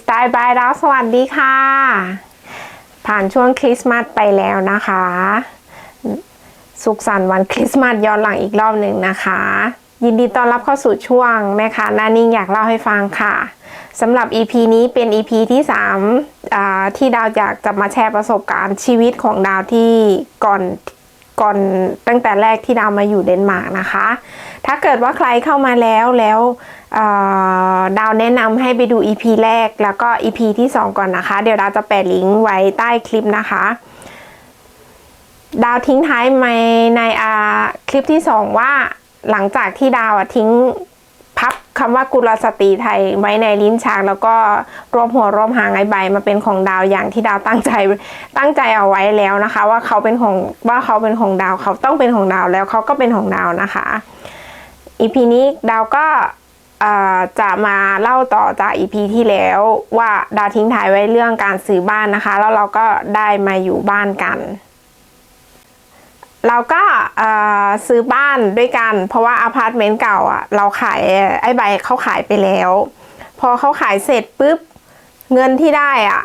สไตล์บายดาวสวัสดีค่ะ ผ่านช่วงคริสต์มาสไปแล้วนะคะ สุขสันต์วันคริสต์มาสย้อนหลังอีกรอบหนึ่งนะคะ ยินดีต้อนรับเข้าสู่ช่วงแม่ค้าหน้านิ่งอยากเล่าให้ฟังค่ะสำหรับ EP นี้เป็น EP ที่3ที่ดาวอยากจะมาแชร์ประสบการณ์ชีวิตของดาวที่ก่อนก่อนตั้งแต่แรกที่ดาวมาอยู่เดนมาร์กนะคะ ถ้าเกิดว่าใครเข้ามาแล้วแล้วดาวแนะนำให้ไปดู EP แรกแล้วก็ EP ที่ 2 ก่อนนะคะ เดี๋ยวดาวจะแปะลิงก์ไว้ใต้คลิปนะคะ ดาวทิ้งท้ายในในอ่าคลิปที่ 2 ว่าหลังจากที่ดาวทิ้งพับคำว่ากุลสตรีไทยไว้ในลิ้นชักแล้วก็รวมหัวรวมหางไอใบมาเป็นของดาวอย่างที่ดาวตั้งใจตั้งใจเอาไว้แล้วนะคะ ว่าเขาเป็นของว่าเขาเป็นของดาวเขาต้องเป็นของดาวแล้วเขาก็เป็นของดาวนะคะ อีพีนี้ดาวก็จะมาเล่าต่อจากอีพีที่แล้วว่าดาวทิ้งท้ายไว้เรื่องการซื้อบ้านนะคะ แล้วเราก็ได้มาอยู่บ้านกัน เราก็ซื้อบ้านด้วยกัน เพราะว่าอพาร์ตเมนต์เก่าอะเราขายไอ้ใบเขาขายไปแล้ว พอเขาขายเสร็จปุ๊บเงินที่ได้อะ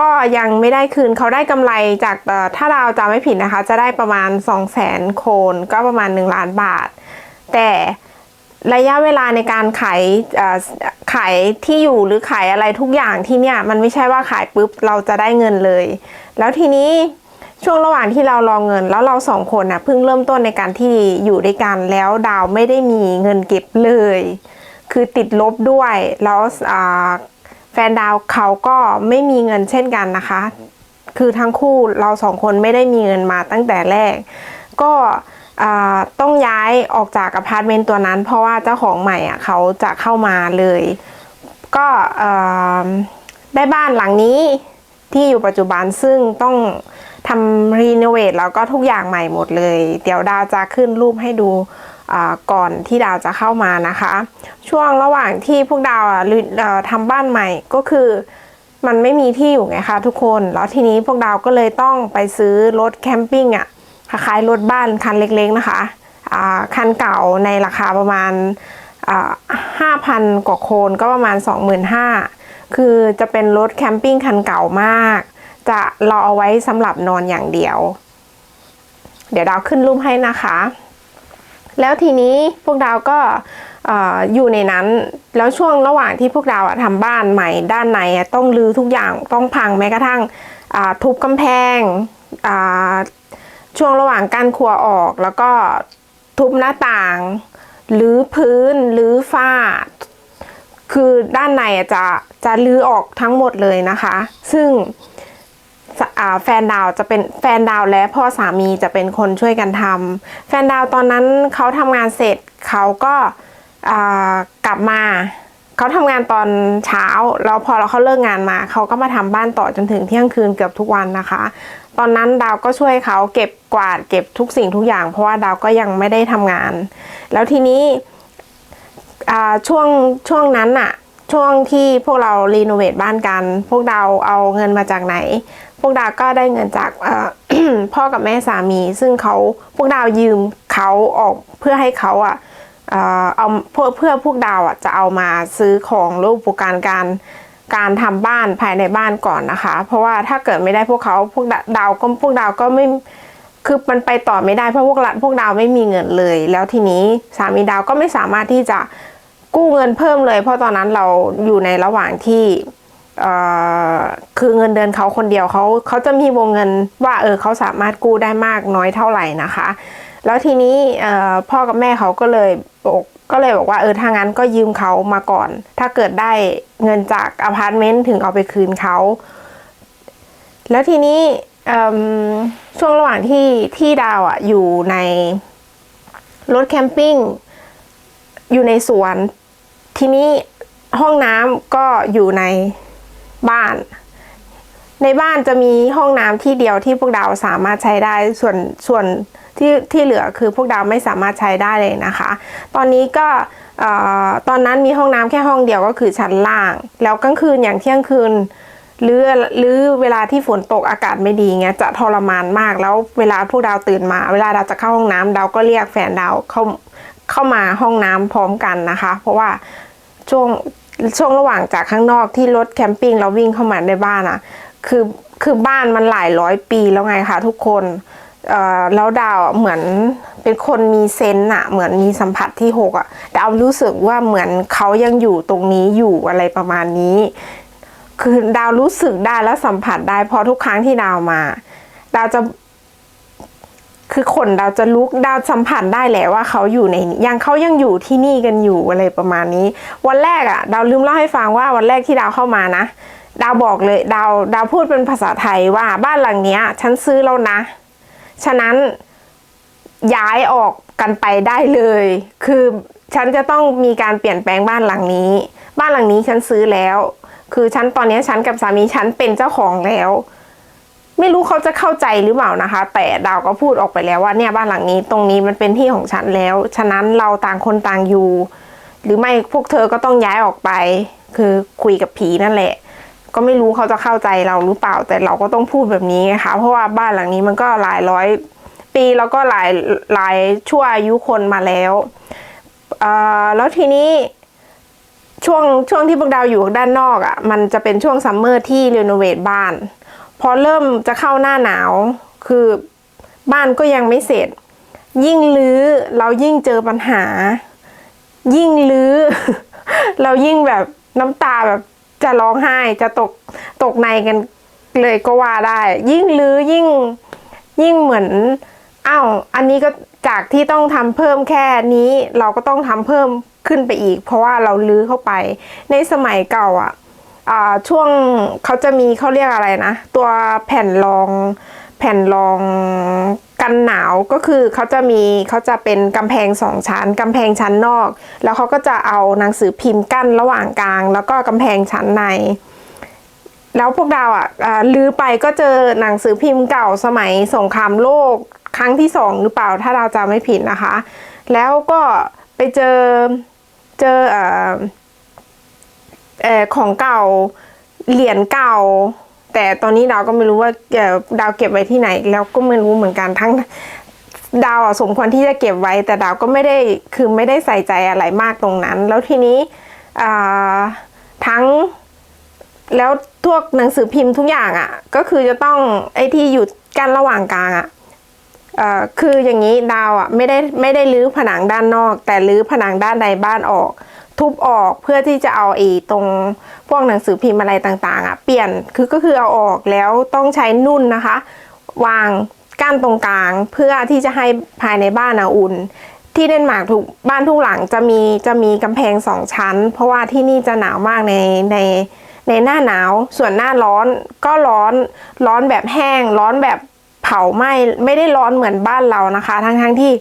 ก็ยังไม่ได้คืนเขาได้กำไรจากถ้าเราจำไม่ผิดนะคะ จะได้ประมาณ 2 0 0 0 0 0โคนก็ประมาณ 1 ล้านบาท แต่ ระยะเวลาในการขายขายที่อยู่หรือขายอะไรทุกอย่างที่เนี่ยมันไม่ใช่ว่าขายปุ๊บเราจะได้เงินเลย แล้วทีนี้ช่วงระหว่างที่เรารอเงิน แล้วเราสองคนน่ะเพิ่งเริ่มต้นในการที่อยู่ด้วยกันแล้วดาวไม่ได้มีเงินเก็บเลย คือติดลบด้วยแล้วแฟนดาวเขาก็ไม่มีเงินเช่นกันนะคะ คือทั้งคู่เราสองคนไม่ได้มีเงินมาตั้งแต่แรก ก็ ต้องย้ายออกจากอพาร์ตเมนต์ตัวนั้น เพราะว่าเจ้าของใหม่อะเขาจะเข้ามาเลย ก็ได้บ้านหลังนี้ที่อยู่ปัจจุบันซึ่งต้องทำรีโนเวทแล้วก็ทุกอย่างใหม่หมดเลย เดี๋ยวดาวจะขึ้นรูปให้ดูก่อนที่ดาวจะเข้ามานะคะ ช่วงระหว่างที่พวกดาวทำบ้านใหม่ก็คือมันไม่มีที่อยู่ไงคะทุกคน แล้วทีนี้พวกดาวก็เลยต้องไปซื้อรถแคมปิ้งอะ คล้ายๆรถบ้านคันเล็กๆนะคะคันเก่าในราคาประมาณห้าพันกว่าโคนก็ประมาณ 25,000 คือจะเป็นรถแคมปิ้งคันเก่ามาก จะรอเอาไว้สำหรับนอนอย่างเดียว เดี๋ยวดาวขึ้นรูปให้นะคะ แล้วทีนี้พวกดาวก็เอ่อยู่ในนั้น แล้วช่วงระหว่างที่พวกดาวทำบ้านใหม่ด้านในต้องรื้อทุกอย่างต้องพังแม้กระทั่งทุบกำแพง ช่วงระหว่างการครัวออก แล้วก็ทุบหน้าต่าง หรือพื้นหรือฝ้า คือด้านในจะจะรื้อออกทั้งหมดเลยนะคะ ซึ่งแฟนดาวจะเป็นแฟนดาวและพ่อสามีจะเป็นคนช่วยกันทำแฟนดาวตอนนั้นเขาทำงานเสร็จเขาก็กลับมาเขาทำงานตอนเช้าแล้วพอเราเขาเลิกงานมา เขาก็มาทำบ้านต่อจนถึงเที่ยงคืนเกือบทุกวันนะคะ ตอนนั้นดาวก็ช่วยเขาเก็บกวาดเก็บทุกสิ่งทุกอย่าง เพราะว่าดาวก็ยังไม่ได้ทำงาน แล้วทีนี้ช่วงช่วงนั้นอะช่วงที่พวกเรารีโนเวทบ้านกัน พวกเราเอาเงินมาจากไหน พวกดาวก็ได้เงินจากพ่อกับแม่สามี ซึ่งเขาพวกดาวยืมเขาออกเพื่อให้เขาอะเอาเพื่อเพื่อพวกดาวอะจะเอามาซื้อของรืออุปกรณ์การ การทำบ้านภายในบ้านก่อนนะคะ เพราะว่าถ้าเกิดไม่ได้พวกเขาพวกดาวก็พวกดาวก็ไม่คือมันไปต่อไม่ได้เพราะพวกเราพวกดาวไม่มีเงินเลย แล้วทีนี้สามีดาวก็ไม่สามารถที่จะกู้เงินเพิ่มเลย เพราะตอนนั้นเราอยู่ในระหว่างที่คือเงินเดือนเขาคนเดียวเขาเขาจะมีวงเงินว่าเออเขาสามารถกู้ได้มากน้อยเท่าไหร่นะคะ แล้วทีนี้พ่อกับแม่เขาก็เลยบอก ก็เลยบอกว่าเออถ้างั้นก็ยืมเขามาก่อน ถ้าเกิดได้เงินจากอพาร์ตเมนต์ถึงเอาไปคืนเขาแล้วทีนี้ช่วงระหว่างที่ที่ดาวอะอยู่ในรถแคมปิ้งอยู่ในสวน ทีนี้ห้องน้ำก็อยู่ในบ้าน ในบ้านจะมีห้องน้ำที่เดียวที่พวกดาวสามารถใช้ได้ส่วนส่วน ที่ที่เหลือคือพวกดาวไม่สามารถใช้ได้เลยนะคะ ตอนนี้ก็ตอนนั้นมีห้องน้ำแค่ห้องเดียวก็คือชั้นล่าง แล้วกลางคืนอย่างเที่ยงคืนหรือหรือเวลาที่ฝนตกอากาศไม่ดีเงี้ยจะทรมานมากแล้วเวลาพวกดาวตื่นมา เวลาดาวจะเข้าห้องน้ำดาวก็เรียกแฟนดาวเข้าเข้ามาห้องน้ำพร้อมกันนะคะ เพราะว่าช่วงช่วงระหว่างจากข้างนอกที่รถแคมปิ้งเราวิ่งเข้ามาในบ้านอะคือคือบ้านมันหลายร้อยปีแล้วไงคะทุกคน แล้วดาวเหมือนเป็นคนมีเซน์อะเหมือนมีสัมผัสที่หกอะดาวรู้สึกว่าเหมือนเขายังอยู่ตรงนี้อยู่อะไรประมาณนี้ คือดาวรู้สึกได้แล้วสัมผัสได้พอทุกครั้งที่ดาวมา ดาวจะ คือขนดาวจะลุกดาวสัมผัสได้แหละว่าเขาอยู่ในยังเขายังอยู่ที่นี่กันอยู่อะไรประมาณนี้ วันแรกอะดาวลืมเล่าให้ฟังว่าวันแรกที่ดาวเข้ามานะดาวบอกเลยดาวดาวพูดเป็นภาษาไทยว่าบ้านหลังเนี้ย ฉันซื้อแล้วนะ ฉะนั้นย้ายออกกันไปได้เลย คือฉันจะต้องมีการเปลี่ยนแปลงบ้านหลังนี้ บ้านหลังนี้ฉันซื้อแล้ว คือฉันตอนนี้ฉันกับสามีฉันเป็นเจ้าของแล้ว ไม่รู้เขาจะเข้าใจหรือเปล่านะคะ แต่ดาวก็พูดออกไปแล้วว่าเนี่ยบ้านหลังนี้ตรงนี้มันเป็นที่ของฉันแล้ว ฉะนั้นเราต่างคนต่างอยู่ หรือไม่พวกเธอก็ต้องย้ายออกไป คือคุยกับผีนั่นแหละ ก็ไม่รู้เขาจะเข้าใจเราหรือเปล่า แต่เราก็ต้องพูดแบบนี้ไงคะเพราะว่าบ้านหลังนี้มันก็หลายร้อย ปีแล้วก็หลายหลายชั่วอายุคนมาแล้วเอ่อแล้วทีนี้ช่วงช่วงที่พวกดาวอยู่ด้านนอกอะ่ะ มันจะเป็นช่วงซัมเมอร์ที่รีโนเวทบ้าน พอเริ่มจะเข้าหน้าหนาว คือบ้านก็ยังไม่เสร็จ ยิ่งลื้อเรายิ่งเจอปัญหา ยิ่งลื้อ เรายิ่งแบบน้ำตาแบบ จะร้องไห้จะตกตกในกันเลยก็ว่าได้ ยิ่งลื้อยิ่งยิ่งเหมือนอ้าวอันนี้ก็จากที่ต้องทำเพิ่มแค่นี้ เราก็ต้องทำเพิ่มขึ้นไปอีก เพราะว่าเราลื้อเข้าไป ในสมัยเก่าอะช่วงเขาจะมีเขาเรียกอะไรนะ ตัวแผ่นรอง ผ่นรองกันหนาวก็คือเขาจะมีเขาจะเป็นกำแพงสองชั้นกำแพงชั้นนอก แล้วเขาก็จะเอาหนังสือพิมพ์กั้นระหว่างกลาง แล้วก็กำแพงชั้นใน แล้วพวกเราอะลือไปก็เจอหนังสือพิมพ์เก่าสมัยสงครามโลกครั้งที่สองหรือเปล่าถ้าเราจำไม่ผิดนะคะ แล้วก็ไปเจอเจอเอ่อเอ่อของเก่าเหรียญเก่า แต่ตอนนี้ดาวก็ไม่รู้ว่าเอ่อดาวเก็บไว้ที่ไหน แล้วก็ไม่รู้เหมือนกันทั้งดาวสมควรที่จะเก็บไว้ แต่ดาวก็ไม่ได้คือไม่ได้ใส่ใจอะไรมากตรงนั้น แล้วทีนี้ทั้งแล้วพวกหนังสือพิมพ์ทุกอย่างอะ่ะ ก็คือจะต้องไอ้ที่อยู่กันระหว่างกลางอะ่ะคืออย่างนี้ดาวอะ่ะไม่ได้ไม่ได้รื้อผนังด้านนอก แต่รื้อผนังด้านในบ้านออก ทุบออกเพื่อที่จะเอาไอ้ตรงพวกหนังสือพิมพ์อะไรต่างๆอะ่ะเปลี่ยนคือก็คือเอาออกแล้วต้องใช้นุ่นนะคะ วางก้านตรงกลางเพื่อที่จะให้ภายในบ้านอะอุ่น ที่เดนมาร์กทุกบ้านทุกหลังจะมีจะมีกำแพงสองชั้น เพราะว่าที่นี่จะหนาวมากในในในหน้าหนาว ส่วนหน้าร้อนก็ร้อนร้อนแบบแห้งร้อนแบบ เผาไหม้ไม่ได้ร้อนเหมือนบ้านเรานะคะ ทั้งทั้งที่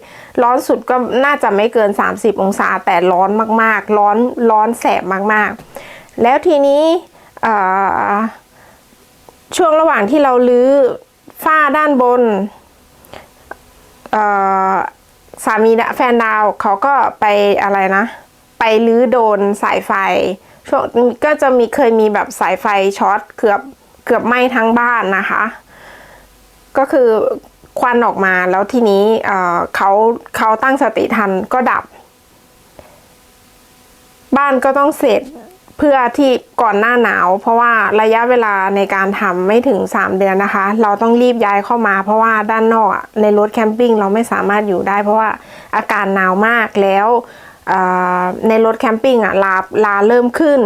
ร้อนสุดก็น่าจะไม่เกิน 30 องศา แต่ร้อนมากๆ ร้อนร้อนแสบมากๆ แล้วทีนี้ช่วงระหว่างที่เราลื้อฝ้าด้านบนสามีดะแฟนดาวเขาก็ไปอะไรนะ ไปลื้อโดนสายไฟช่วงก็จะมีเคยมีแบบสายไฟช็อตเกือบเกือบไหม้ทั้งบ้านนะคะ ก็คือควันออกมาแล้วทีนี้เเขาเขาตั้งสติทันก็ดับ บ้านก็ต้องเสร็จเพื่อที่ก่อนหน้าหนาว เพราะว่าระยะเวลาในการทำไม่ถึง 3 เดือนนะคะ เราต้องรีบย้ายเข้ามา เพราะว่าด้านนอกในรถแคมปิ้งเราไม่สามารถอยู่ได้ เพราะว่าอากาศหนาวมากแล้วในรถแคมปิ้งอะลาลาเริ่มขึ้น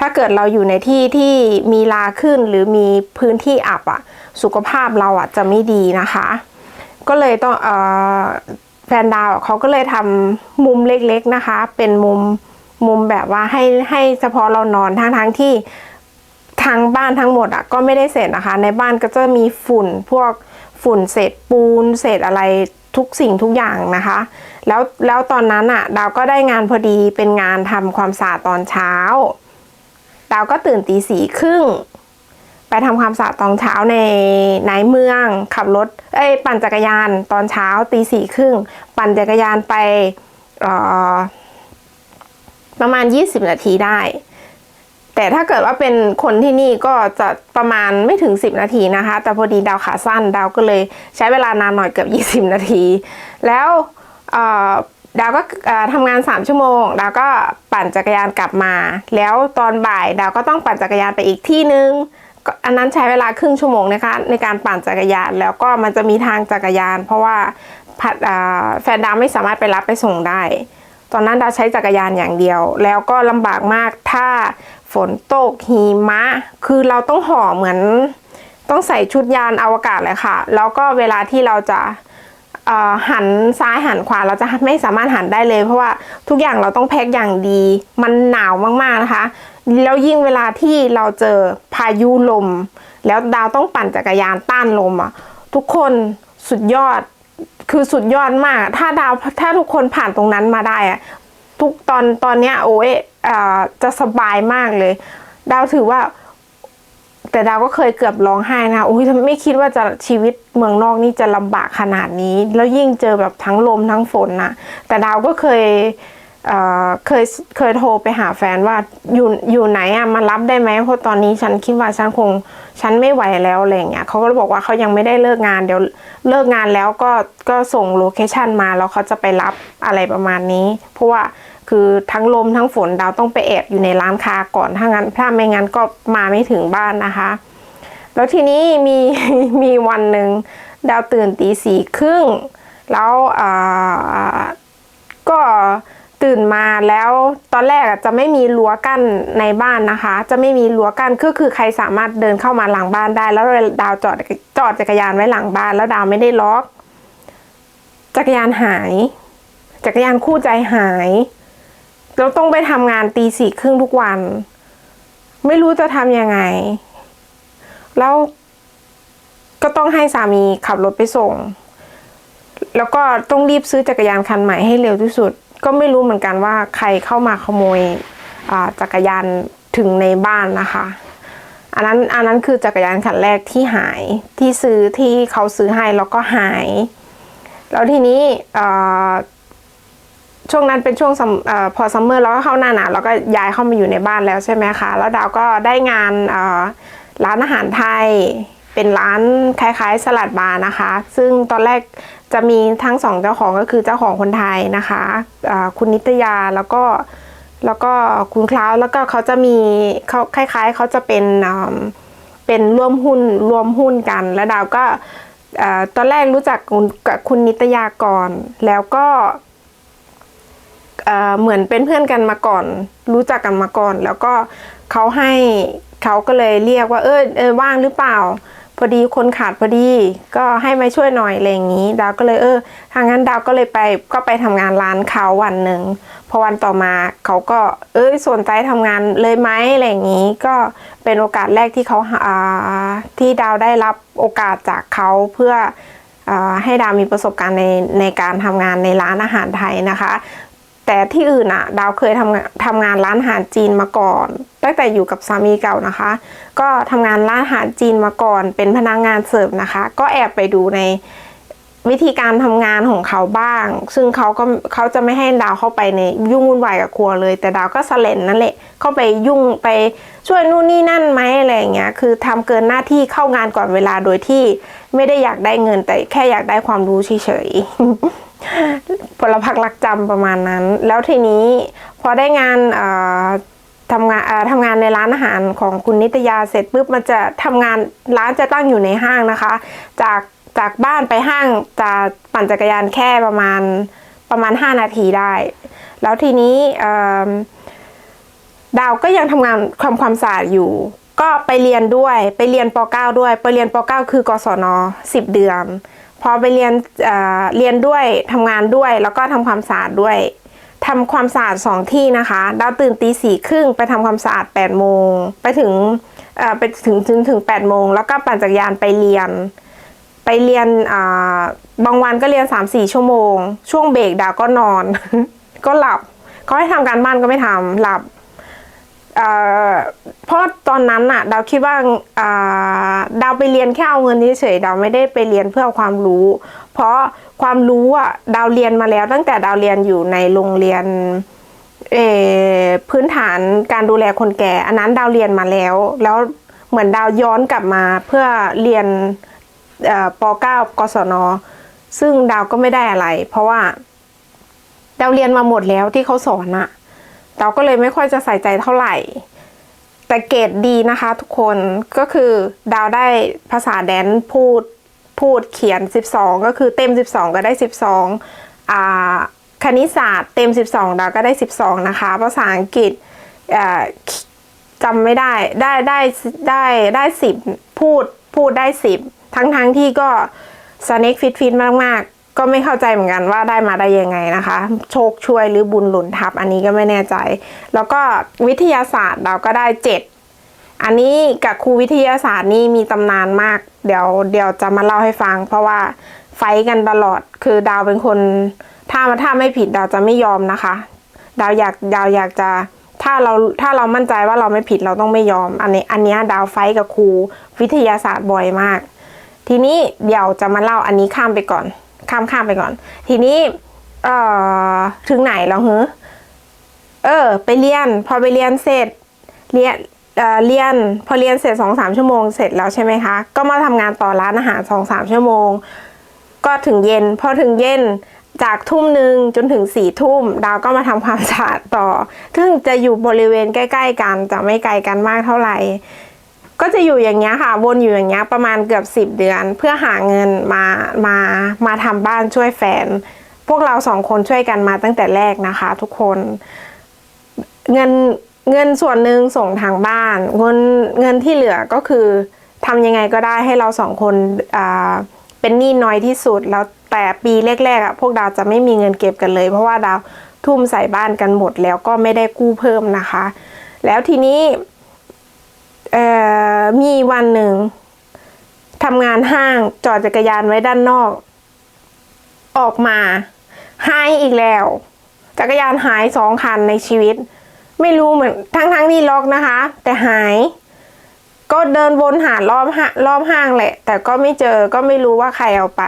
ถ้าเกิดเราอยู่ในที่ที่มีลาขึ้นหรือมีพื้นที่อับอะ สุขภาพเราอะจะไม่ดีนะคะ ก็เลยต้องเอ่อแฟนดาวเขาก็เลยทำมุมเล็กๆนะคะ เป็นมุมมุมแบบว่าให้ให้เฉพาะเรานอนทั้งทั้งที่ทางบ้านทั้งหมดอะก็ไม่ได้เสร็จนะคะ ในบ้านก็จะมีฝุ่นพวกฝุ่นเศษปูนเศษอะไรทุกสิ่งทุกอย่างนะคะ แล้วแล้วตอนนั้นอะ ดาวก็ได้งานพอดีเป็นงานทำความสะอาดตอนเช้า ดาวก็ตื่นตีสี่ครึ่ง ไปทำความสะอาดตอนเช้าในในเมืองขับรถเอ้ยปั่นจักรยานตอนเช้าตีสี่ครึ่งปั่นจักรยานไปประมาณ 20 นาทีได้ แต่ถ้าเกิดว่าเป็นคนที่นี่ก็จะประมาณไม่ถึง 10 นาทีนะคะ แต่พอดีดาวขาสั้นดาวก็เลยใช้เวลานานหน่อยเกือบ 20 นาที แล้วดาวก็ทำงาน 3 ชั่วโมง ดาวก็ปั่นจักรยานกลับมา แล้วตอนบ่ายดาวก็ต้องปั่นจักรยานไปอีกที่นึง อันนั้นใช้เวลาครึ่งชั่วโมงนะคะในการปั่นจักรยาน แล้วก็มันจะมีทางจักรยาน เพราะว่าพัดแฟนดาวไม่สามารถไปรับไปส่งได้ ตอนนั้นดาวใช้จักรยานอย่างเดียว แล้วก็ลำบากมากถ้าฝนตกหิมะ คือเราต้องห่อเหมือนต้องใส่ชุดยานอวกาศเลยค่ะ แล้วก็เวลาที่เราจะหันซ้ายหันขวาเราจะไม่สามารถหันได้เลย เพราะว่าทุกอย่างเราต้องแพ็คอย่างดี มันหนาวมากๆนะคะ แล้วยิ่งเวลาที่เราเจอพายุลม แล้วดาวต้องปั่นจักรยานต้านลมอะ ทุกคนสุดยอดคือสุดยอดมาก ถ้าดาวถ้าทุกคนผ่านตรงนั้นมาได้อะทุกตอนตอนเนี้ยโอ้ยอจะสบายมากเลย ดาวถือว่า แต่ดาวก็เคยเกือบร้องไห้นะโอ้ยไม่คิดว่าจะชีวิตเมืองนอกนี่จะลำบากขนาดนี้ แล้วยิ่งเจอแบบทั้งลมทั้งฝนนะแต่ดาวก็เคย เเคยเคยโทรไปหาแฟนว่าอยู่อยู่ไหนอะมารับได้ไหมเพราะตอนนี้ฉันคิดว่าฉันคงฉันไม่ไหวแล้วอะไรเงี้ยเขาก็บอกว่าเขายังไม่ได้เลิกงานเดี๋ยวเลิกงานแล้วก็ก็ส่งโลเคชันมาแล้วเขาจะไปรับอะไรประมาณนี้ เพราะว่าคือทั้งลมทั้งฝนดาวต้องไปแอบอยู่ในร้านค้าก่อนถ้างั้นถ้าไม่งั้นก็มาไม่ถึงบ้านนะคะ แล้วทีนี้มีมีวันหนึ่งดาวตื่นตีสี่ครึ่งแล้วอ่าก็ ตื่นมาแล้วตอนแรกจะไม่มีรั้วกั้นในบ้านนะคะ จะไม่มีรั้วกั้นก็คือใครสามารถเดินเข้ามาหลังบ้านได้ แล้วดาวจอดจอดจักรยานไว้หลังบ้าน แล้วดาวไม่ได้ล็อก จักรยานหาย จักรยานคู่ใจหายเราต้องไปทำงานตีสี่ครึ่งทุกวัน ไม่รู้จะทำยังไง แล้วก็ต้องให้สามีขับรถไปส่ง แล้วก็ต้องรีบซื้อจักรยานคันใหม่ให้เร็วที่สุด ก็ไม่รู้เหมือนกันว่าใครเข้ามาขโมยจักรยานถึงในบ้านนะคะ อันนั้นอันนั้นคือจักรยานคันแรกที่หายที่ซื้อที่เขาซื้อให้แล้วก็หาย แล้วทีนี้ช่วงนั้นเป็นช่วงอพอซัมเมอร์แล้วก็เข้าหน้าหนาวแล้วก็ย้ายเข้ามาอยู่ในบ้านแล้วใช่ไหมคะ แล้วดาวก็ได้งานร้านอาหารไทยเป็นร้านคล้ายๆ สลัดบาร์นะคะ ซึ่งตอนแรก จะมีทั้งสองเจ้าของก็คือเจ้าของคนไทยนะคะอ่าคุณนิตยาแล้วก็แล้วก็คุณคลาวแล้วก็เขาจะมีเขาคล้าย ๆเขาจะเป็นเป็นร่วมหุ้นรวมหุ้นกัน แล้วดาวก็ตอนแรกรู้จักคุณกับคุณนิตยาก่อนแล้วก็เอ่อเหมือนเป็นเพื่อนกันมาก่อน รู้จักกันมาก่อน แล้วก็เขาให้เขาก็เลยเรียกว่าเออเออว่างหรือเปล่า พอดีคนขาดพอดีก็ให้มาช่วยหน่อยอะไรอย่างนี้ ดาวก็เลยเออทางนั้นดาวก็เลยไปก็ไปทำงานร้านเขาวันหนึ่งพอวันต่อมาเขาก็เอ้ยสนใจทำงานเลยไหมอะไรอย่างนี้ ก็เป็นโอกาสแรกที่เขาอ่าที่ดาวได้รับโอกาสจากเขาเพื่ออ่าให้ดาวมีประสบการณ์ในในการทำงานในร้านอาหารไทยนะคะ แต่ที่อื่นอะดาวเคยทำงานทำงานร้านอาหารจีนมาก่อน ตั้งแต่อยู่กับสามีเก่านะคะ ก็ทำงานร้านอาหารจีนมาก่อน เป็นพนักงานเสิร์ฟนะคะ ก็แอบไปดูในวิธีการทำงานของเขาบ้าง ซึ่งเขาก็เขาจะไม่ให้ดาวเข้าไปในยุ่งวุ่นวายกับครัวเลย แต่ดาวก็สเลนนั่นแหละเข้าไปยุ่งไปช่วยนู่นนี่นั่นไหมอะไรอย่างเงี้ย คือทำเกินหน้าที่เข้างานก่อนเวลาโดยที่ไม่ได้อยากได้เงินแต่แค่อยากได้ความรู้เฉยๆ พลพักรักจำประมาณนั้น แล้วทีนี้พอได้งานทำงานทำงานในร้านอาหารของคุณนิตยาเสร็จปุ๊บมันจะทำงานร้านจะตั้งอยู่ในห้างนะคะ จากจากบ้านไปห้างจะปั่นจักรยานแค่ประมาณประมาณ 5 นาทีได้ แล้วทีนี้ดาวก็ยังทำงานความความสะอาดอยู่ ก็ไปเรียนด้วยไปเรียนป .9 ด้วย ไปเรียนป .9 คือกศน10 เดือน พอไปเรียนเรียนด้วยทำงานด้วยแล้วก็ทำความสะอาดด้วยทำความสะอาดสองที่นะคะดาวตื่นตีสี่ครึ่งไปทำความสะอาด8โมงไปถึงไปถึงถึงถึง8โมงแล้วก็ปั่นจักรยานไปเรียน ไปเรียนบางวันก็เรียน3-4ชั่วโมง ช่วงเบรกดาวก็นอน ก็หลับเขาให้ทำการบ้านก็ไม่ทำหลับ เพราะตอนนั้นน่ะดาวคิดว่าดาวไปเรียนแค่เอาเงินเฉยๆดาวไม่ได้ไปเรียนเพื่ออความรู้ เพราะความรู้อะดาวเรียนมาแล้วตั้งแต่ดาวเรียนอยู่ในโรงเรียนพื้นฐานการดูแลคนแก่ อันนั้นดาวเรียนมาแล้ว แล้วเหมือนดาวย้อนกลับมาเพื่อเรียนป .9 กศน ซึ่งดาวก็ไม่ได้อะไร เพราะว่าดาวเรียนมาหมดแล้วที่เขาสอนอะ ดาก็เลยไม่ค่อยจะใส่ใจเท่าไหร่ แต่เกรดดีนะคะทุกคนก็คือดาวได้ภาษาแดนพูดพูดเขียน 12 ก็คือเต็ม 12 ก็ได้ 12อ่าคณิตศาสตร์เต็ม 12 ดาวก็ได้ 12 นะคะ ภาษาอังกฤษจำไม่ได้ได้ได้ได้ได้สิบพูดพูดได้สิบทั้งทั้งที่ก็สเน็กฟิตฟิตมากๆ ก็ไม่เข้าใจเหมือนกันว่าได้มาได้ยังไงนะคะ โชคช่วยหรือบุญหลุนทับ อันนี้ก็ไม่แน่ใจ แล้วก็วิทยาศาสตร์เราก็ได้เจ็ดอันนี้กับครูวิทยาศาสตร์นี่มีตำนานมาก เดี๋ยวเดี๋ยวจะมาเล่าให้ฟัง เพราะว่าไฟกันตลอด คือดาวเป็นคน ถ้าถ้าไม่ผิดดาวจะไม่ยอมนะคะ ดาวอยากดาวอยากจะถ้าเราถ้าเรามั่นใจว่าเราไม่ผิดเราต้องไม่ยอม อันนี้อันนี้ดาวไฟกับครูวิทยาศาสตร์บ่อยมาก ทีนี้เดี๋ยวจะมาเล่าอันนี้ข้ามไปก่อน ข้ามข้ามไปก่อน ทีนี้เอ่อถึงไหนแล้วเหรอเออ ไปเรียน พอไปเรียนเสร็จ เรียนเออเรียน พอเรียนเสร็จสองสามชั่วโมงเสร็จแล้วใช่ไหมคะ ก็มาทำงานต่อร้านอาหารสองสามชั่วโมง ก็ถึงเย็น พอถึงเย็นจากทุ่มหนึ่งจนถึงสี่ทุ่ม ดาวก็มาทำความสะอาดต่อ ซึ่งจะอยู่บริเวณใกล้ ๆ กันจะไม่ไกลกันมากเท่าไหร่ ก็จะอยู่อย่างเงี้ยค่ะวนอยู่อย่างเงี้ยประมาณเกือบสิบ10 เดือน เพื่อหาเงินมามามาทำบ้านช่วยแฟน พวกเราสองคนช่วยกันมาตั้งแต่แรกนะคะ ทุกคนเงินเงินส่วนหนึ่งส่งทางบ้านเงินเงินที่เหลือก็คือทำยังไงก็ได้ให้เราสองคนอ่าเป็นหนี้น้อยที่สุด แล้วแต่ปีแรกๆอะพวกดาวจะไม่มีเงินเก็บกันเลย เพราะว่าดาวทุ่มใส่บ้านกันหมดแล้วก็ไม่ได้กู้เพิ่มนะคะ แล้วทีนี้ เอ่อมีวันหนึ่งทำงานห้างจอดจักรยานไว้ด้านนอก ออกมาหายอีกแล้ว จักรยานหายสองคันในชีวิต ไม่รู้เหมือนทั้งทั้งๆที่ล็อกนะคะ แต่หาย ก็เดินวนหารอบห้ารอบห้างแหละ แต่ก็ไม่เจอก็ไม่รู้ว่าใครเอาไป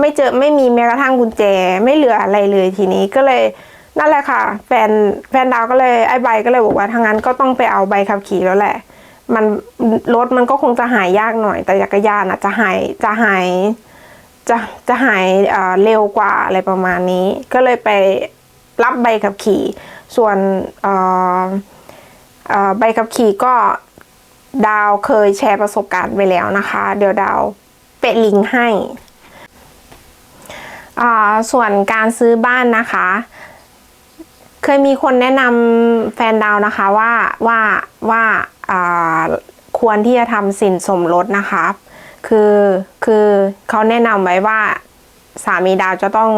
ไม่เจอไม่มีแม้กระทั่งกุญแจ ไม่เหลืออะไรเลยทีนี้ก็เลยนั่นแหละค่ะ แฟนแฟนดาวก็เลยไอ้ใบก็เลยบอกว่าทางนั้นก็ต้องไปเอาใบขับขี่แล้วแหละ มันรถมันก็คงจะหายยากหน่อย แต่จักรยานอะจะหายจะหายจะจะหายเอ่อเร็วกว่าอะไรประมาณนี้ ก็เลยไปรับใบขับขี่ ส่วนเอ่อเอ่อใบขับขี่ก็ดาวเคยแชร์ประสบการณ์ไปแล้วนะคะ เดี๋ยวดาวเปะลิงก์ให้ ส่วนการซื้อบ้านนะคะ เคยมีคนแนะนำแฟนดาวนะคะว่าว่าว่า ควรที่จะทำสินสมรสนะคะคือคือเขาแนะนำไว้ว่าสามีดาวจะต้อง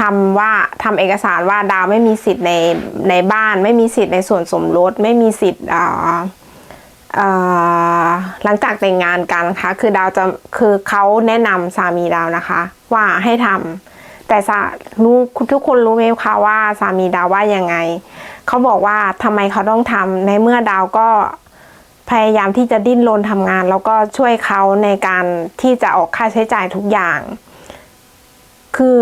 ทำว่าทำเอกสารว่าดาวไม่มีสิทธิ์ในในบ้าน ไม่มีสิทธิ์ในส่วนสมรสไม่มีสิทธิ์อ่าอ่าหลังจากแต่งงานกันนะคะคือดาวจะคือเขาแนะนำสามีดาวนะคะ ว่าให้ทำแต่สารู้ทุกคนรู้ไหมคะว่าสามีดาวว่ายังไงเขาบอกว่าทำไมเขาต้องทำในเมื่อดาวก็ พยายามที่จะดิ้นรนทำงาน แล้วก็ช่วยเขาในการที่จะออกค่าใช้จ่ายทุกอย่าง คือ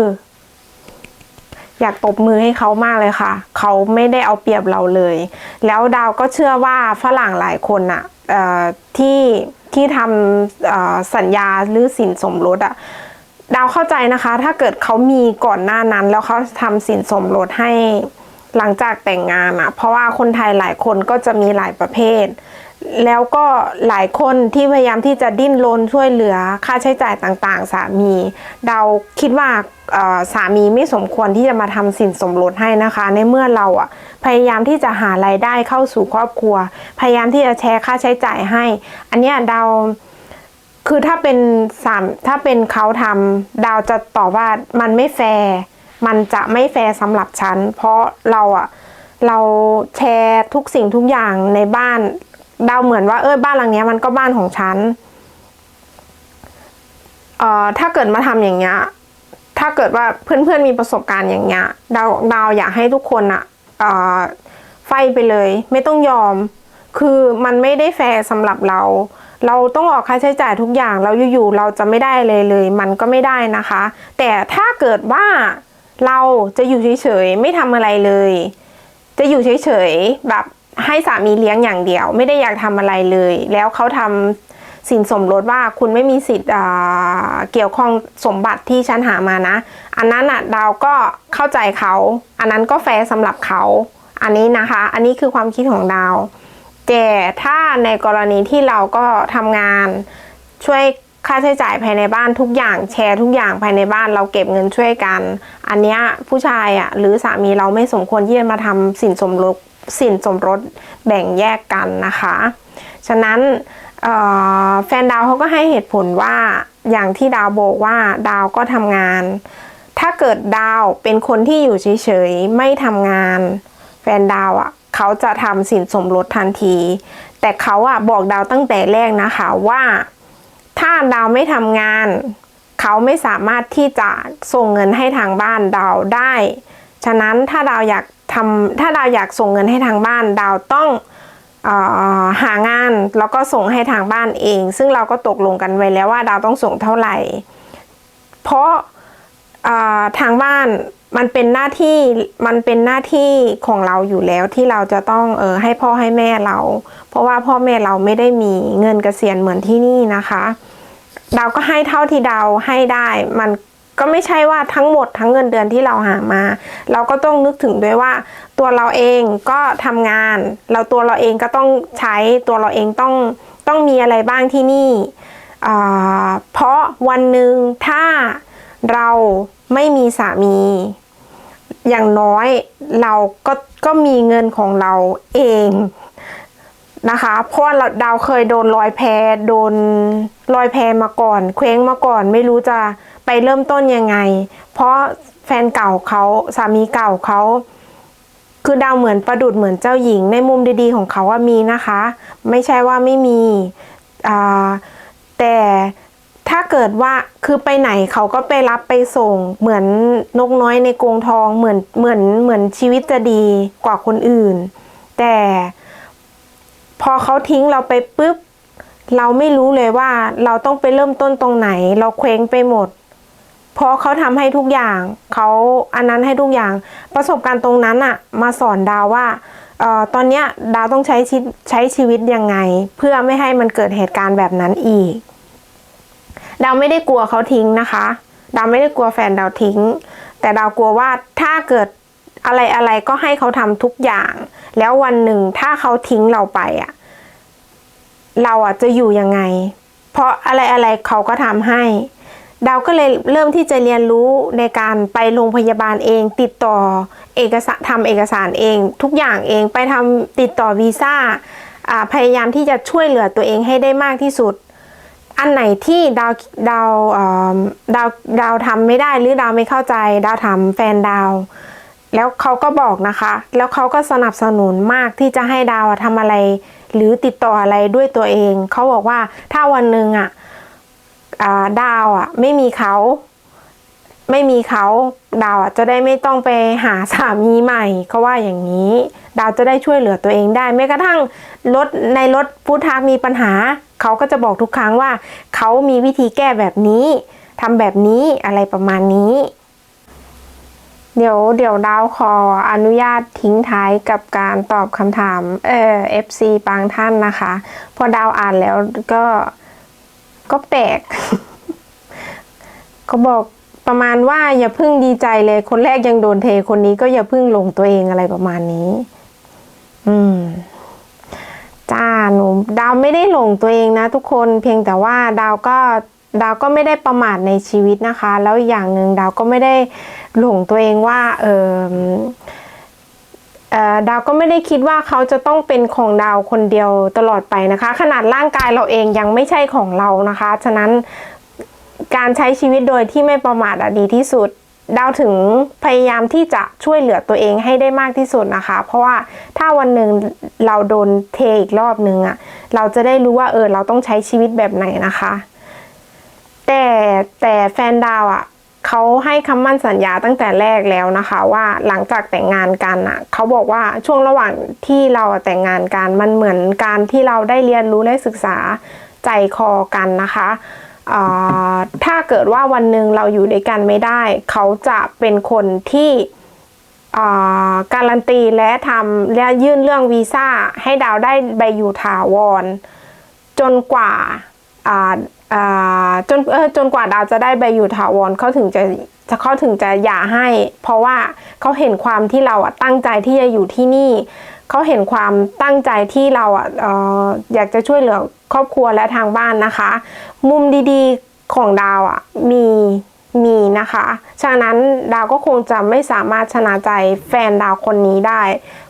อยากตบมือให้เขามากเลยค่ะ เขาไม่ได้เอาเปรียบเราเลย แล้วดาวก็เชื่อว่าฝรั่งหลายคนอะเอ่อที่ที่ทำสัญญาหรือสินสมรสอะดาวเข้าใจนะคะ ถ้าเกิดเขามีก่อนหน้านั้น แล้วเขาทำสินสมรสให้หลังจากแต่งงานอะเพราะว่าคนไทยหลายคนก็จะมีหลายประเภท แล้วก็หลายคนที่พยายามที่จะดิ้นรนช่วยเหลือค่าใช้จ่ายต่างๆ สามี เราคิดว่าสามีไม่สมควรที่จะมาทำสินสมรสให้นะคะ ในเมื่อเราอะพยายามที่จะหารายได้เข้าสู่ครอบครัว พยายามที่จะแชร์ค่าใช้จ่ายให้ อันนี้ดาวคือถ้าเป็นสามถ้าเป็นเขาทำดาวจะตอบว่ามันไม่แฟร์มันจะไม่แฟร์สำหรับฉันเพราะเราอะเราแชร์ทุกสิ่งทุกอย่างในบ้าน ดาวเหมือนว่าเออบ้านหลังเนี้ยมันก็บ้านของฉันเอ่อถ้าเกิดมาทำอย่างเงี้ยถ้าเกิดว่าเพื่อนๆมีประสบการณ์อย่างเงี้ยดาวดาวอยากให้ทุกคนอะเอ่อไฟไปเลย ไม่ต้องยอม คือมันไม่ได้แฟร์สำหรับเรา เราต้องออกค่าใช้จ่ายทุกอย่างเราอยู่ๆเราจะไม่ได้เลยเลย มันก็ไม่ได้นะคะ แต่ถ้าเกิดว่าเราจะอยู่เฉยๆไม่ทำอะไรเลย จะอยู่เฉยๆแบบ ให้สามีเลี้ยงอย่างเดียว ไม่ได้อยากทำอะไรเลย แล้วเขาทสินสมรสว่าคุณไม่มีสิทธิ์เกี่ยวข้องสมบัติที่ฉันหามานะ อันนั้นอะดาวก็เข้าใจเขา อันนั้นก็แฟร์สำหรับเขา อันนี้นะคะ อันนี้คือความคิดของดาวแต่ถ้าในกรณีที่เราก็ทำงานช่วยค่าใช้จ่ายภายในบ้านทุกอย่างแชร์ทุกอย่างภายในบ้านเราเก็บเงินช่วยกัน อันเนี้ยผู้ชายอะหรือสามีเราไม่สมควรที่จะมาทำสินสมรส สินสมรสแบ่งแยกกันนะคะ ฉะนั้นแฟนดาวเขาก็ให้เหตุผลว่าอย่างที่ดาวบอกว่าดาวก็ทำงาน ถ้าเกิดดาวเป็นคนที่อยู่เฉยๆไม่ทำงาน แฟนดาวอะเขาจะทำสินสมรสทันที แต่เขาอะบอกดาวตั้งแต่แรกนะคะว่า ถ้าดาวไม่ทำงาน เขาไม่สามารถที่จะส่งเงินให้ทางบ้านดาวได้ ฉะนั้นถ้าดาวอยาก ทำถ้าดาวอยากส่งเงินให้ทางบ้าน ดาวต้องออหางานแล้วก็ส่งให้ทางบ้านเอง ซึ่งเราก็ตกลงกันไว้แล้วว่าดาวต้องส่งเท่าไหร่ เพราะทางบ้านมันเป็นหน้าที่มันเป็นหน้าที่ของเราอยู่แล้วที่เราจะต้องเออให้พ่อให้แม่เรา เพราะว่าพ่อแม่เราไม่ได้มีเงินเกษียณเหมือนที่นี่นะคะ ดาวก็ให้เท่าที่ดาวให้ได้มัน ก็ไม่ใช่ว่าทั้งหมดทั้งเงินเดือนที่เราหามา เราก็ต้องนึกถึงด้วยว่า ตัวเราเองก็ทำงาน เราตัวเราเองก็ต้องใช้ตัวเราเองต้องต้องมีอะไรบ้างที่นี่ เพราะวันหนึ่งถ้าเราไม่มีสามี อย่างน้อยเราก็ก็มีเงินของเราเองนะคะเพราะเราดาวเคยโดนลอยแพโดนลอยแพมาก่อน เคว้งมาก่อนไม่รู้จะ ไปเริ่มต้นยังไง เพราะแฟนเก่าเขาสามีเก่าเขาคือดาวเหมือนประดุดเหมือนเจ้าหญิง ในมุมดีๆของเขาว่ามีนะคะ ไม่ใช่ว่าไม่มีแต่ถ้าเกิดว่าคือไปไหนเขาก็ไปรับไปส่งเหมือนนกน้อยในกรงทองเหมือนเหมือนเหมือนชีวิตจะดีกว่าคนอื่น แต่พอเขาทิ้งเราไปปุ๊บ เราไม่รู้เลยว่าเราต้องไปเริ่มต้นตรงไหน เราเคว้งไปหมด เพราะเขาทำให้ทุกอย่างเขาอันนั้นให้ทุกอย่าง ประสบการณ์ตรงนั้นอะมาสอนดาวว่าออตอนเนี้ยดาวต้องใช้ชีวิตใช้ชีวิตยังไง เพื่อไม่ให้มันเกิดเหตุการณ์แบบนั้นอีก ดาวไม่ได้กลัวเขาทิ้งนะคะ ดาวไม่ได้กลัวแฟนดาวทิ้ง แต่ดาวกลัวว่าถ้าเกิดอะไรอะไรก็ให้เขาทำทุกอย่าง แล้ววันหนึ่งถ้าเขาทิ้งเราไปอะเราอะจะอยู่ยังไง เพราะอะไรอะไรเขาก็ทำให้ ดาวก็เลยเริ่มที่จะเรียนรู้ในการไปโรงพยาบาลเอง ติดต่อเอกสารทำเอกสารเอง ทุกอย่างเองไปทำติดต่อวีซ่าพยายามที่จะช่วยเหลือตัวเองให้ได้มากที่สุด อันไหนที่ดาวดาวดาวดาวทำไม่ได้หรือดาวไม่เข้าใจ ดาวทำแฟนดาว แล้วเขาก็บอกนะคะ แล้วเขาก็สนับสนุนมากที่จะให้ดาวทำอะไร หรือติดต่ออะไรด้วยตัวเอง เขาบอกว่าถ้าวันหนึ่งอะอ่า ดาวอะ ไม่มีเขาไม่มีเขาดาวอะจะได้ไม่ต้องไปหาสามีใหม่เขาว่าอย่างนี้ ดาวจะได้ช่วยเหลือตัวเองได้แม้กระทั่งรถในรถพุทธามีปัญหา เขาก็จะบอกทุกครั้งว่า เขามีวิธีแก้แบบนี้ทำแบบนี้อะไรประมาณนี้ เดี๋ยวเดี๋ยวดาวขออนุญาตทิ้งท้ายกับการตอบคำถามเออ FC บางท่านนะคะ พอดาวอ่านแล้วก็ ก็แปลกเขาบอกประมาณว่าอย่าพิ่งดีใจเลย คนแรกยังโดนเทคนนี้ก็อย่าพิ่งหลงตัวเองอะไรประมาณนี้ อืม จ้าหนูดาวไม่ได้หลงตัวเองนะ ทุกคนเพียงแต่ว่าดาวก็ดาวก็ไม่ได้ประมาทในชีวิตนะคะ แล้วอย่างหนึ่งดาวก็ไม่ได้หลงตัวเองว่า เออ ดาวก็ไม่ได้คิดว่าเขาจะต้องเป็นของดาวคนเดียวตลอดไปนะคะ ขนาดร่างกายเราเองยังไม่ใช่ของเรานะคะ ฉะนั้นการใช้ชีวิตโดยที่ไม่ประมาทดีที่สุด ดาวถึงพยายามที่จะช่วยเหลือตัวเองให้ได้มากที่สุดนะคะ เพราะว่าถ้าวันหนึ่งเราโดนเทอีกรอบนึงอะเราจะได้รู้ว่าเออเราต้องใช้ชีวิตแบบไหนนะคะ แต่แต่แฟนดาวอะ่ะ เขาให้คำมั่นสัญญาตั้งแต่แรกแล้วนะคะ ว่าหลังจากแต่งงานกันอะเขาบอกว่าช่วงระหว่างที่เราแต่งงานกันมันเหมือนการที่เราได้เรียนรู้ได้ศึกษาใจคอกันนะคะถ้าเกิดว่าวันหนึ่งเราอยู่ด้วยกันไม่ได้ เขาจะเป็นคนที่การันตีและทำและยื่นเรื่องวีซ่าให้ดาวได้ใบอยู่ถาวร จนกว่า จนเออจนกว่าดาวจะได้ใบอยู่ถาวรเขาถึงจะจะเขาถึงจะหย่าให้ เพราะว่าเขาเห็นความที่เราอะตั้งใจที่จะอยู่ที่นี่เขาเห็นความตั้งใจที่เราอะเอ่ออยากจะช่วยเหลือครอบครัวและทางบ้านนะคะ มุมดีๆของดาวอะมีมีนะคะฉะนั้นดาวก็คงจะไม่สามารถชนะใจแฟนดาวคนนี้ได้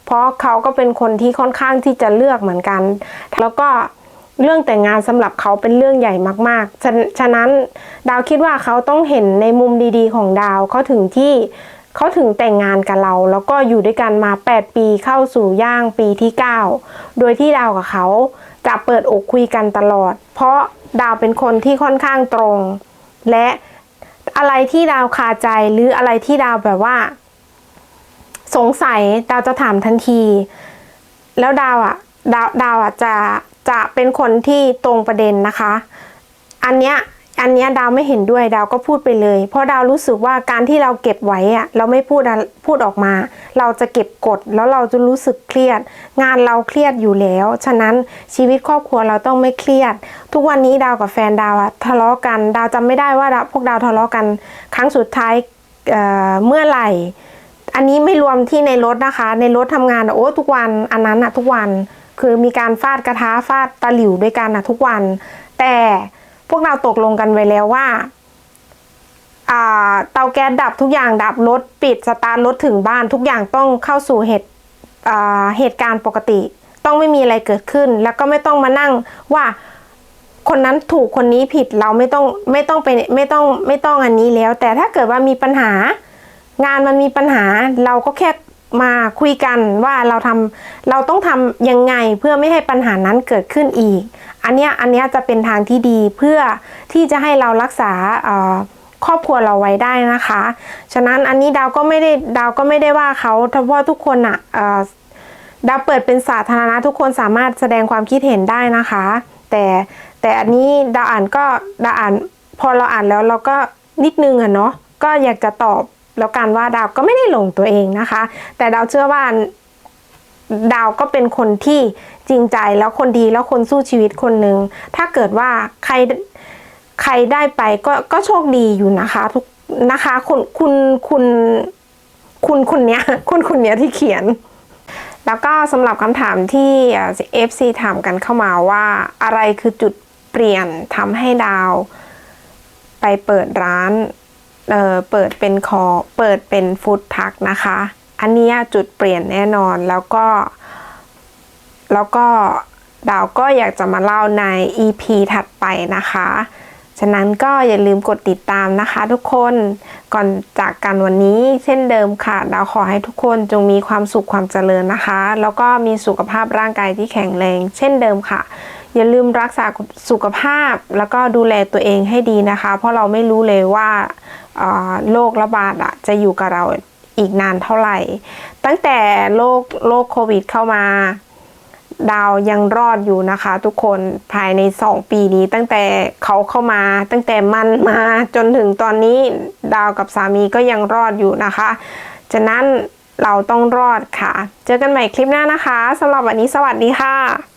เพราะเขาก็เป็นคนที่ค่อนข้างที่จะเลือกเหมือนกัน แล้วก็ เรื่องแต่งงานสำหรับเขาเป็นเรื่องใหญ่มากๆฉะฉะนั้นดาวคิดว่าเขาต้องเห็นในมุมดีๆ ของดาวเขาถึงที่เขาถึงแต่งงานกับเรา แล้วก็อยู่ด้วยกันมา 8 ปีเข้าสู่ย่างปีที่ 9 โดยที่ดาวกับเขาจะเปิดอกคุยกันตลอด เพราะดาวเป็นคนที่ค่อนข้างตรง และอะไรที่ดาวคาใจหรืออะไรที่ดาวแบบว่า สงสัยดาวจะถามทันที แล้วดาวอะ ดาวดาวอะจะ จะเป็นคนที่ตรงประเด็นนะคะ อันเนี้ยอันเนี้ยดาวไม่เห็นด้วยดาวก็พูดไปเลย เพราะดาวรู้สึกว่าการที่เราเก็บไว้อะเราไม่พูดพูดออกมา เราจะเก็บกดแล้วเราจะรู้สึกเครียด งานเราเครียดอยู่แล้ว ฉะนั้นชีวิตครอบครัวเราต้องไม่เครียด ทุกวันนี้ดาวกับแฟนดาวอะทะเลาะกัน ดาวจำไม่ได้ว่าพวกดาวทะเลาะกัน ครั้งสุดท้ายเเมื่อไหร่ อันนี้ไม่รวมที่ในรถนะคะ ในรถทำงานโอ้ทุกวันอันนั้นอะทุกวัน คือมีการฟาดกระทะฟาดตะหลิวด้วยกันอะทุกวัน แต่พวกเราตกลงกันไว้แล้วว่าเตาแก๊สดับทุกอย่างดับรถปิดสตาร์ทรถถึงบ้านทุกอย่างต้องเข้าสู่เหตุเหตุการณ์ปกติ ต้องไม่มีอะไรเกิดขึ้น แล้วก็ไม่ต้องมานั่งว่าคนนั้นถูกคนนี้ผิดเราไม่ต้องไม่ต้องไปไม่ต้องไม่ต้องอันนี้แล้ว แต่ถ้าเกิดว่ามีปัญหางานมันมีปัญหาเราก็แค่ มาคุยกันว่าเราทำเราต้องทำยังไงเพื่อไม่ให้ปัญหานั้นเกิดขึ้นอีก อันเนี้ยอันเนี้ยจะเป็นทางที่ดีเพื่อที่จะให้เรารักษาครอบครัวเราไว้ได้นะคะ ฉะนั้นอันนี้ดาวก็ไม่ได้ดาวก็ไม่ได้ว่าเขาเพราะทุกคนอะเอ่อดาวเปิดเป็นสาธารณะทุกคนสามารถแสดงความคิดเห็นได้นะคะ แต่แต่อันนี้ดาวอ่านก็ดาวอ่านพอเราอ่านแล้วเราก็นิดนึงอะเนาะก็อยากจะตอบ แล้วกันว่าดาวก็ไม่ได้หลงตัวเองนะคะ แต่ดาวเชื่อว่าดาวก็เป็นคนที่จริงใจแล้วคนดีแล้วคนสู้ชีวิตคนหนึ่งถ้าเกิดว่าใครใครได้ไปก็ก็โชคดีอยู่นะคะทุกนะคะคุณคุณคุณคุณคนเนี้ยคุณคนเนี้ยที่เขียน แล้วก็สำหรับคำถามที่เอ่อ FC ถามกันเข้ามาว่าอะไรคือจุดเปลี่ยนทำให้ดาวไปเปิดร้าน เเปิดเป็นคอเปิดเป็นฟู้ดทักนะคะ อันนี้จุดเปลี่ยนแน่นอนแล้วก็ แล้วก็ดาวก็อยากจะมาเล่าใน EP ถัดไปนะคะ ฉะนั้นก็อย่าลืมกดติดตามนะคะทุกคนก่อนจากกันวันนี้เช่นเดิมค่ะ ดาวขอให้ทุกคนจงมีความสุขความเจริญนะคะ แล้วก็มีสุขภาพร่างกายที่แข็งแรง เช่นเดิมค่ะ อย่าลืมรักษาสุขภาพแล้วก็ดูแลตัวเองให้ดีนะคะ เพราะเราไม่รู้เลยว่า โรคระบาดอะจะอยู่กับเราอีกนานเท่าไหร่ ตั้งแต่โรคโรคโควิดเข้ามา ดาวยังรอดอยู่นะคะ ทุกคนภายใน 2 ปีนี้ตั้งแต่เขาเข้ามา ตั้งแต่มันมาจนถึงตอนนี้ดาวกับสามีก็ยังรอดอยู่นะคะฉะนั้นเราต้องรอดค่ะ เจอกันใหม่คลิปหน้านะคะสำหรับวันนี้สวัสดีค่ะ